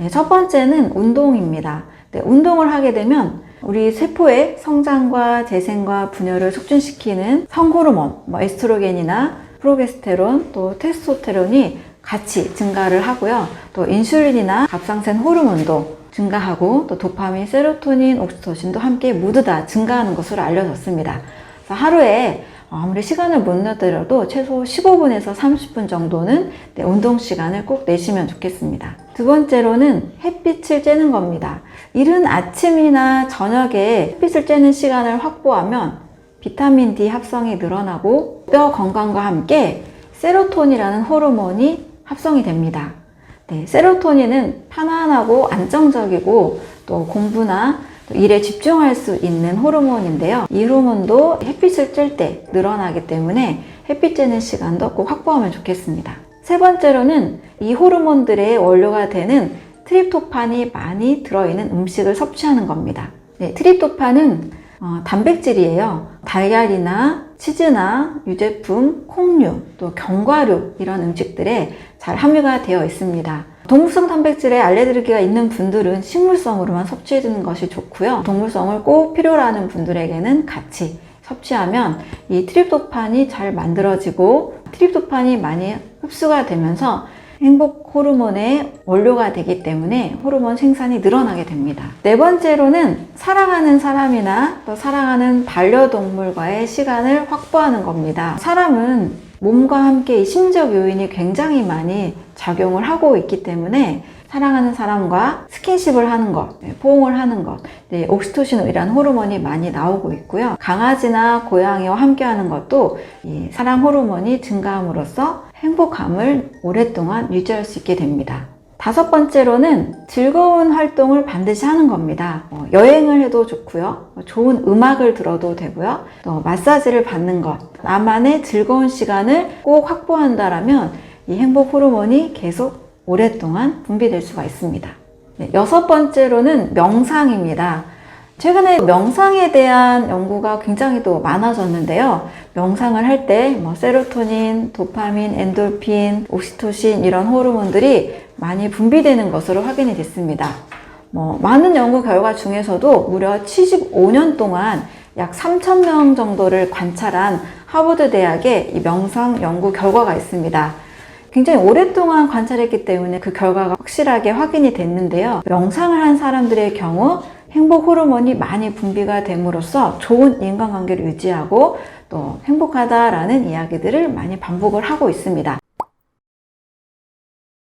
네, 첫 번째는 운동입니다. 네, 운동을 하게 되면 우리 세포의 성장과 재생과 분열을 촉진시키는 성호르몬, 뭐 에스트로겐이나 프로게스테론, 또 테스토스테론이 같이 증가를 하고요. 또 인슐린이나 갑상선 호르몬도 증가하고 또 도파민, 세로토닌, 옥시토신도 함께 모두 다 증가하는 것으로 알려졌습니다. 하루에 아무리 시간을 못 내더라도 최소 15분에서 30분 정도는 네, 운동 시간을 꼭 내시면 좋겠습니다. 두 번째로는 햇빛을 쬐는 겁니다. 이른 아침이나 저녁에 햇빛을 쬐는 시간을 확보하면 비타민 D 합성이 늘어나고 뼈 건강과 함께 세로토닌이라는 호르몬이 합성이 됩니다. 네, 세로토닌은 편안하고 안정적이고 또 공부나 또 일에 집중할 수 있는 호르몬인데요. 이 호르몬도 햇빛을 쬐 때 늘어나기 때문에 햇빛 쬐는 시간도 꼭 확보하면 좋겠습니다. 세 번째로는 이 호르몬들의 원료가 되는 트립토판이 많이 들어있는 음식을 섭취하는 겁니다. 네, 트립토판은 어, 단백질이에요. 달걀이나 치즈나 유제품, 콩류, 또 견과류 이런 음식들에 잘 함유가 되어 있습니다. 동물성 단백질에 알레르기가 있는 분들은 식물성으로만 섭취해 주는 것이 좋고요. 동물성을 꼭 필요로 하는 분들에게는 같이 섭취하면 이 트립토판이 잘 만들어지고 트립토판이 많이 흡수가 되면서 행복 호르몬의 원료가 되기 때문에 호르몬 생산이 늘어나게 됩니다. 네 번째로는 사랑하는 사람이나 또 사랑하는 반려동물과의 시간을 확보하는 겁니다. 사람은 몸과 함께 이 심적 요인이 굉장히 많이 작용을 하고 있기 때문에 사랑하는 사람과 스킨십을 하는 것, 네, 포옹을 하는 것, 네, 옥시토신이라는 호르몬이 많이 나오고 있고요. 강아지나 고양이와 함께하는 것도 이 사랑 호르몬이 증가함으로써 행복감을 오랫동안 유지할 수 있게 됩니다. 다섯 번째로는 즐거운 활동을 반드시 하는 겁니다. 어, 여행을 해도 좋고요. 어, 좋은 음악을 들어도 되고요. 또 마사지를 받는 것. 나만의 즐거운 시간을 꼭 확보한다라면 이 행복 호르몬이 계속 오랫동안 분비될 수가 있습니다. 네, 여섯 번째로는 명상입니다. 최근에 명상에 대한 연구가 굉장히 또 많아졌는데요. 명상을 할 때 뭐 세로토닌, 도파민, 엔돌핀, 옥시토신 이런 호르몬들이 많이 분비되는 것으로 확인이 됐습니다. 뭐 많은 연구 결과 중에서도 무려 75년 동안 약 3,000명 정도를 관찰한 하버드 대학의 이 명상 연구 결과가 있습니다. 굉장히 오랫동안 관찰했기 때문에 그 결과가 확실하게 확인이 됐는데요. 명상을 한 사람들의 경우 행복 호르몬이 많이 분비가 됨으로써 좋은 인간관계를 유지하고 또 행복하다라는 이야기들을 많이 반복을 하고 있습니다.